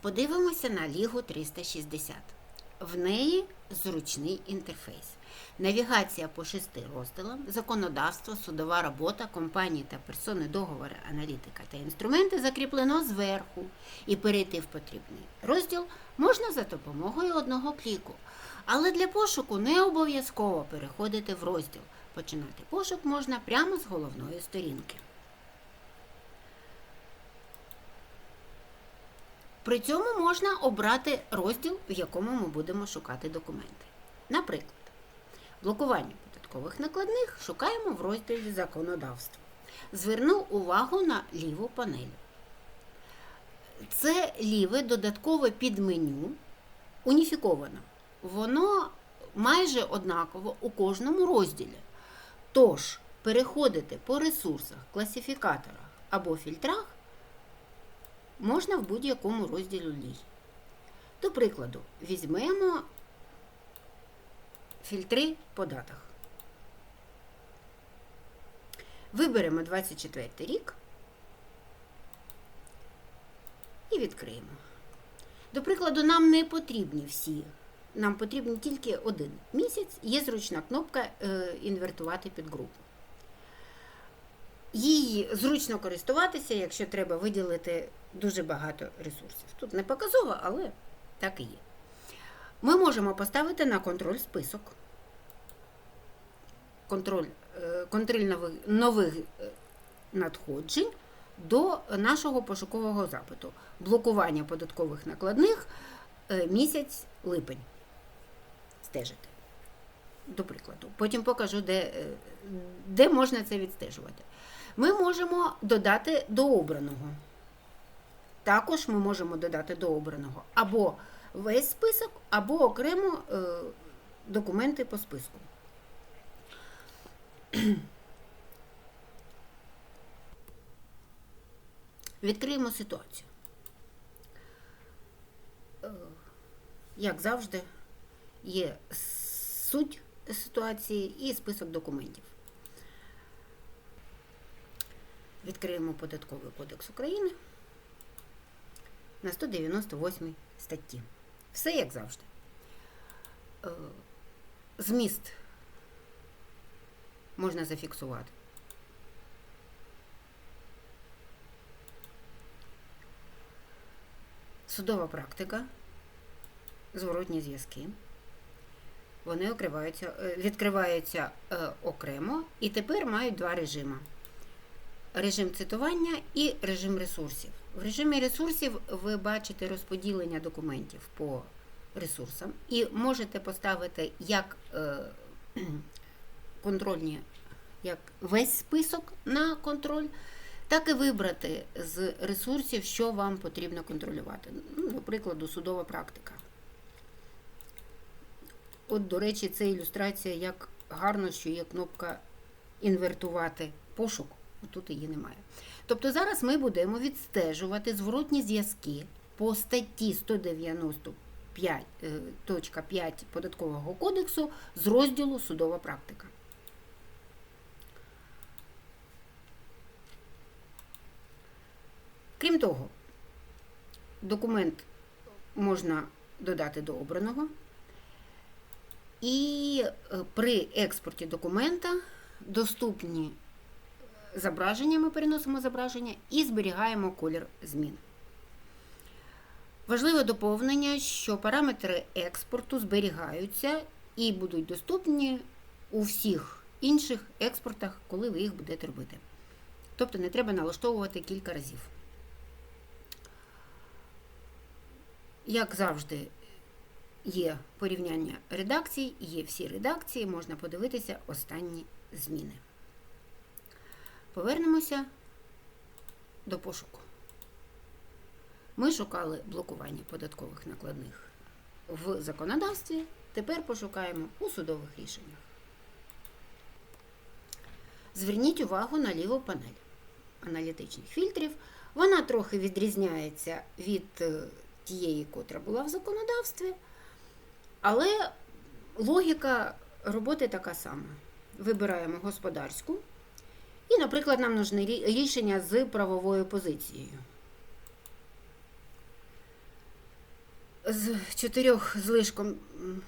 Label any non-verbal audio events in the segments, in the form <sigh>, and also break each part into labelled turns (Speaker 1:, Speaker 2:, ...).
Speaker 1: Подивимося на Лігу 360. В неї зручний інтерфейс. Навігація по шести розділам, законодавство, судова робота, компанії та персони, договори, аналітика та інструменти закріплено зверху. І перейти в потрібний розділ можна за допомогою одного кліку. Але для пошуку не обов'язково переходити в розділ. Починати пошук можна прямо з головної сторінки. При цьому можна обрати розділ, в якому ми будемо шукати документи. Наприклад, блокування податкових накладних шукаємо в розділі законодавства. Зверну увагу на ліву панель. Це ліве додаткове підменю уніфіковано. Воно майже однаково у кожному розділі. Тож, переходити по ресурсах, класифікаторах або фільтрах можна в будь-якому розділі лій. До прикладу, візьмемо фільтри по датах. Виберемо 24 рік і відкриємо. До прикладу, нам не потрібні всі. Нам потрібен тільки один місяць. Є зручна кнопка е, інвертувати під Її зручно користуватися, якщо треба виділити дуже багато ресурсів. Тут не показово, але так і є. Ми можемо поставити на контроль список. Контроль, е, контроль нових, нових е, надходжень до нашого пошукового запиту. Блокування податкових накладних е, місяць липень. Стежити. До прикладу. Потім покажу, де, е, де можна це відстежувати. Ми можемо додати до обраного. Також ми можемо додати до обраного або весь список, або окремо е, документи по списку. <clears throat> Відкриємо ситуацію. Е, Як завжди, є суть ситуації і список документів. Відкриємо Податковий кодекс України на 198 статті. Все як завжди. Е, Зміст можна зафіксувати. Судова практика, зворотні зв'язки. Вони е, відкриваються е, окремо і тепер мають два режими режим цитування і режим ресурсів. В режимі ресурсів ви бачите розподілення документів по ресурсам і можете поставити як е, контрольні, як весь список на контроль, так і вибрати з ресурсів, що вам потрібно контролювати. Ну, До прикладу, судова практика. От, до речі, це ілюстрація, як гарно, що є кнопка інвертувати пошук. Тут її немає. Тобто зараз ми будемо відстежувати зворотні зв'язки по статті 195.5 Податкового кодексу з розділу Судова практика. Крім того, документ можна додати до обраного. І е, при експорті документа доступні зображення, ми переносимо зображення і зберігаємо колір змін. Важливе доповнення, що параметри експорту зберігаються і будуть доступні у всіх інших експортах, коли ви їх будете робити. Тобто не треба налаштовувати кілька разів. Як завжди, є порівняння редакцій, є всі редакції, можна подивитися останні зміни. Повернемося до пошуку. Ми шукали блокування податкових накладних в законодавстві, тепер пошукаємо у судових рішеннях. Зверніть увагу на ліву панель аналітичних фільтрів. Вона трохи відрізняється від е, тієї, котра була в законодавстві, але логіка роботи така сама. Вибираємо господарську. І, наприклад, нам нужне рішення з правовою позицією. з чотирьох злишком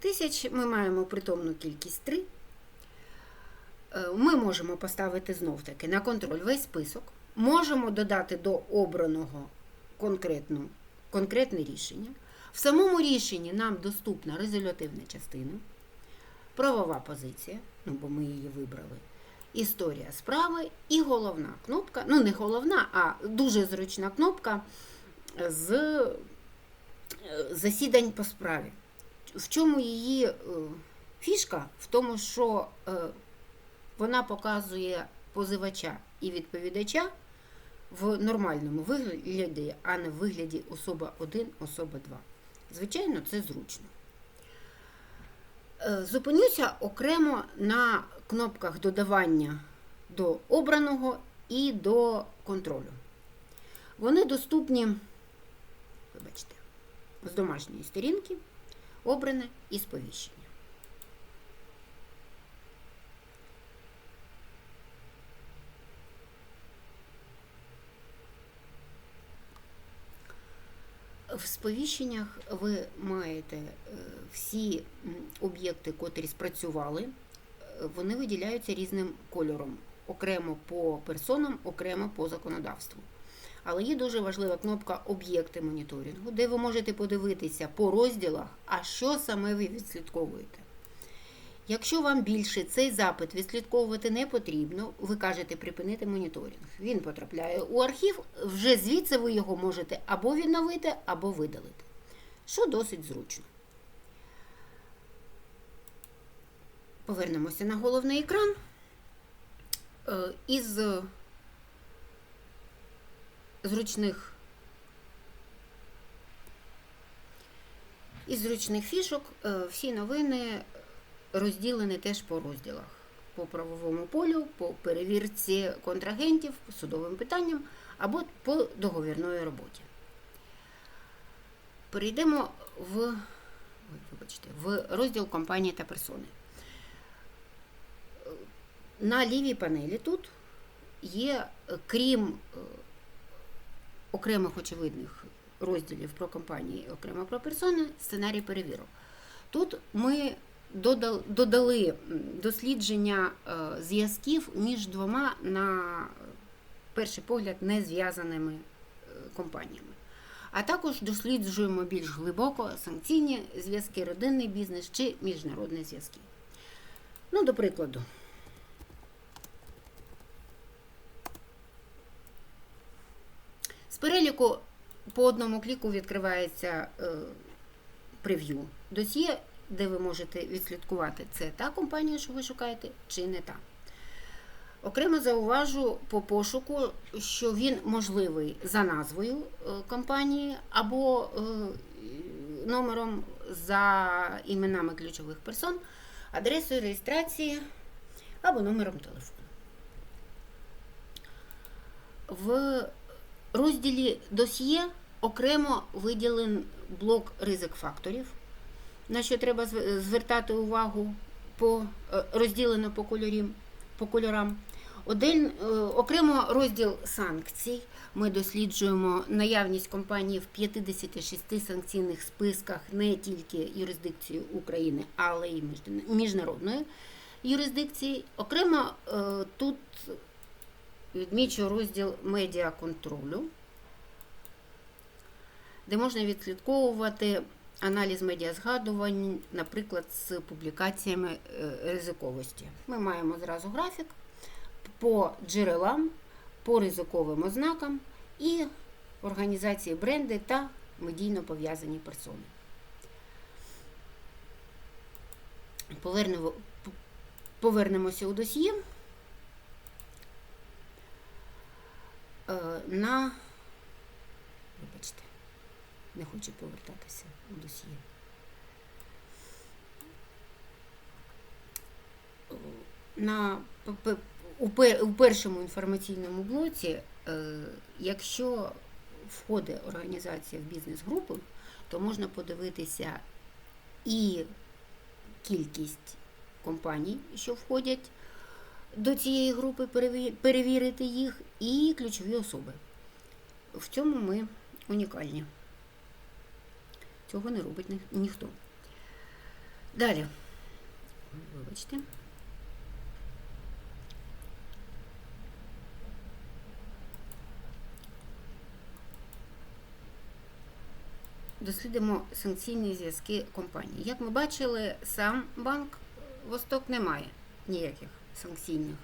Speaker 1: тисяч ми маємо притомну кількість 3. Ми можемо поставити знов таки на контроль весь список. Можемо додати до обраного конкретну, конкретне рішення. В самому рішенні нам доступна резолютивна частина, правова позиція, ну бо ми її вибрали, історія справи і головна кнопка, ну не головна, а дуже зручна кнопка з е, засідань по справі. В чому її е, фішка? В тому, що е, вона показує позивача і відповідача в нормальному вигляді, а не в вигляді особа 1, особа 2. Звичайно, це зручно. Е, Зупинюся окремо на кнопках додавання до обраного і до контролю. Вони доступні, вибачте, з домашньої сторінки, обране і сповіщення. В сповіщеннях ви маєте е, всі об'єкти, котрі спрацювали, е, вони виділяються різним кольором, окремо по персонам, окремо по законодавству. Але є дуже важлива кнопка Об'єкти моніторингу, де ви можете подивитися по розділах, а що саме ви відслідковуєте. Якщо вам більше цей запит відслідковувати не потрібно, ви кажете припинити моніторинг. Він потрапляє у архів, вже звідси ви його можете або відновити, або видалити, що досить зручно. Повернемося на головний екран. Е, Із зручних із зручних фішок е, всі новини розділені теж по розділах. По правовому полю, по перевірці контрагентів, по судовим питанням або по договірної роботі. Перейдемо в, вибачте, в розділ компанії та персони. На лівій панелі тут є, е, крім е, окремих очевидних розділів про компанії, окремо про персони, сценарій перевірок. Тут ми додали дослідження е, зв'язків між двома, на перший погляд, не зв'язаними е, компаніями. А також досліджуємо більш глибоко санкційні зв'язки, родинний бізнес чи міжнародні зв'язки. Ну, до прикладу. З переліку по одному кліку відкривається е, прев'ю досьє, де ви можете відслідкувати, це та компанія, що ви шукаєте, чи не та. Окремо зауважу по пошуку, що він можливий за назвою е, компанії або е, номером за іменами ключових персон, адресою реєстрації або номером телефону. В розділі досьє окремо виділен блок ризик факторів, на що треба звертати увагу по е, розділено по кольорам. По кольорам. Один е, окремо розділ санкцій. Ми досліджуємо наявність компанії в 56 санкційних списках не тільки юрисдикції України, але й міжнародної юрисдикції. Окремо е, тут відмічу розділ медіаконтролю, де можна відслідковувати аналіз медіазгадувань, наприклад, з публікаціями е, ризиковості. Ми маємо зразу графік по джерелам, по ризиковим ознакам і організації бренди та медійно пов'язані персони. Повернемо, повернемося у досьє. Е, на вибачте, не хочу повертатися у досьє. На у, першому інформаційному блоці, е, якщо входить організація в бізнес-групу, то можна подивитися і кількість компаній, що входять до цієї групи, перевірити їх, і ключові особи. В цьому ми унікальні. Цього не робить ні- ніхто. Далі. Вибачте. Дослідимо санкційні зв'язки компанії. Як ми бачили, сам банк Восток не має ніяких санкційних,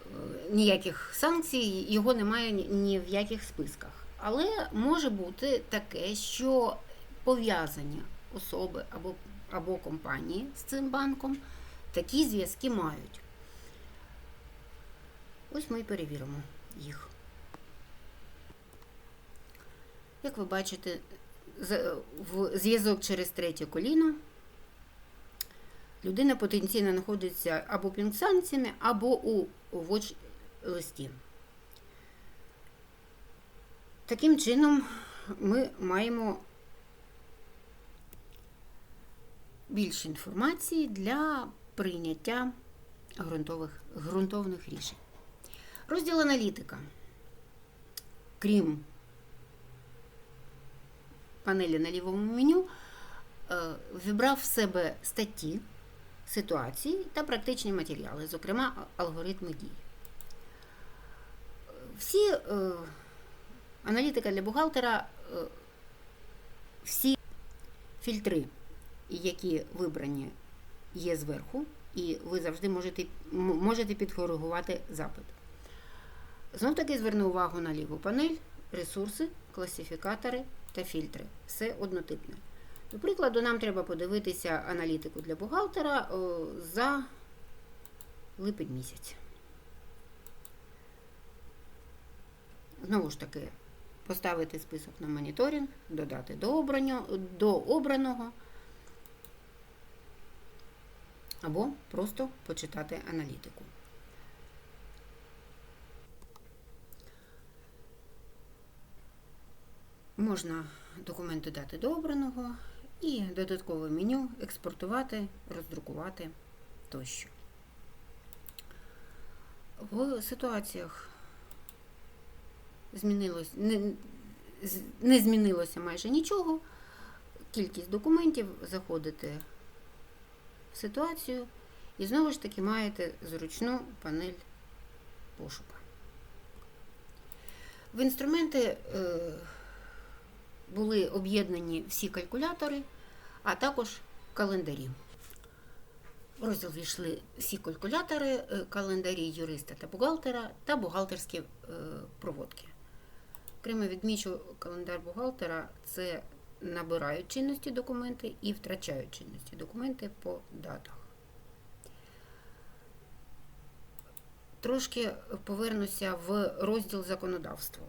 Speaker 1: е, ніяких санкцій, його немає ні- ні в яких списках. Але може бути таке, що пов'язані особи або, або компанії з цим банком такі зв'язки мають. Ось ми і перевіримо їх. Як ви бачите, в зв'язок через третє коліно людина потенційно знаходиться або під санкціями, або у watch листі. Таким чином, ми маємо більше інформації для прийняття ґрунтових, ґрунтовних рішень. Розділ аналітика. Крім панелі на лівому меню, е, вібрав в себе статті, ситуації та практичні матеріали, зокрема алгоритми дій. Всі е, аналітика для бухгалтера, е, всі фільтри, які вибрані, є зверху, і ви завжди можете, можете підкоригувати запит. Знов таки зверну увагу на ліву панель, ресурси, класифікатори та фільтри. Все однотипне. До прикладу, нам треба подивитися аналітику для бухгалтера за липень місяць. Знову ж таки, поставити список на моніторинг, додати до, обраного, або просто почитати аналітику. Можна документ додати до обраного і додаткове меню експортувати, роздрукувати тощо. В ситуаціях змінилось, не, не змінилося майже нічого. Кількість документів заходите в ситуацію і знову ж таки маєте зручну панель пошука. В інструменти е, були об'єднані всі калькулятори, а також календарі. В розділ війшли всі калькулятори, е, календарі юриста та бухгалтера та бухгалтерські е, проводки. Окремо відмічу календар бухгалтера це набирають чинності документи і втрачають чинності документи по датах. Трошки повернуся в розділ законодавства.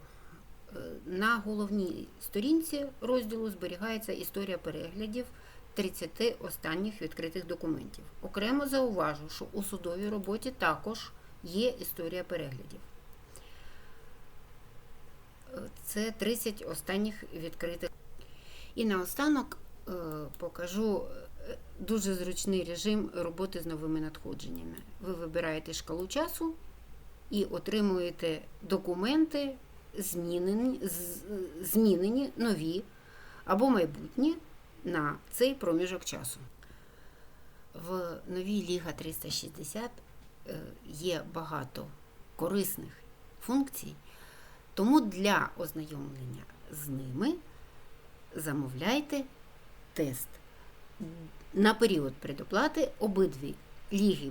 Speaker 1: Е, На головній сторінці розділу зберігається історія переглядів 30 останніх відкритих документів. Окремо зауважу, що у судовій роботі також є історія переглядів. Е, Це 30 останніх відкритих. І наостанок е, покажу е, дуже зручний режим роботи з новими надходженнями. Ви вибираєте шкалу часу і отримуєте документи, змінені, змінені нові або майбутні на цей проміжок часу. В новій Ліга 360 е, є багато корисних функцій, тому для ознайомлення з ними замовляйте тест. На період предоплати обидві ліги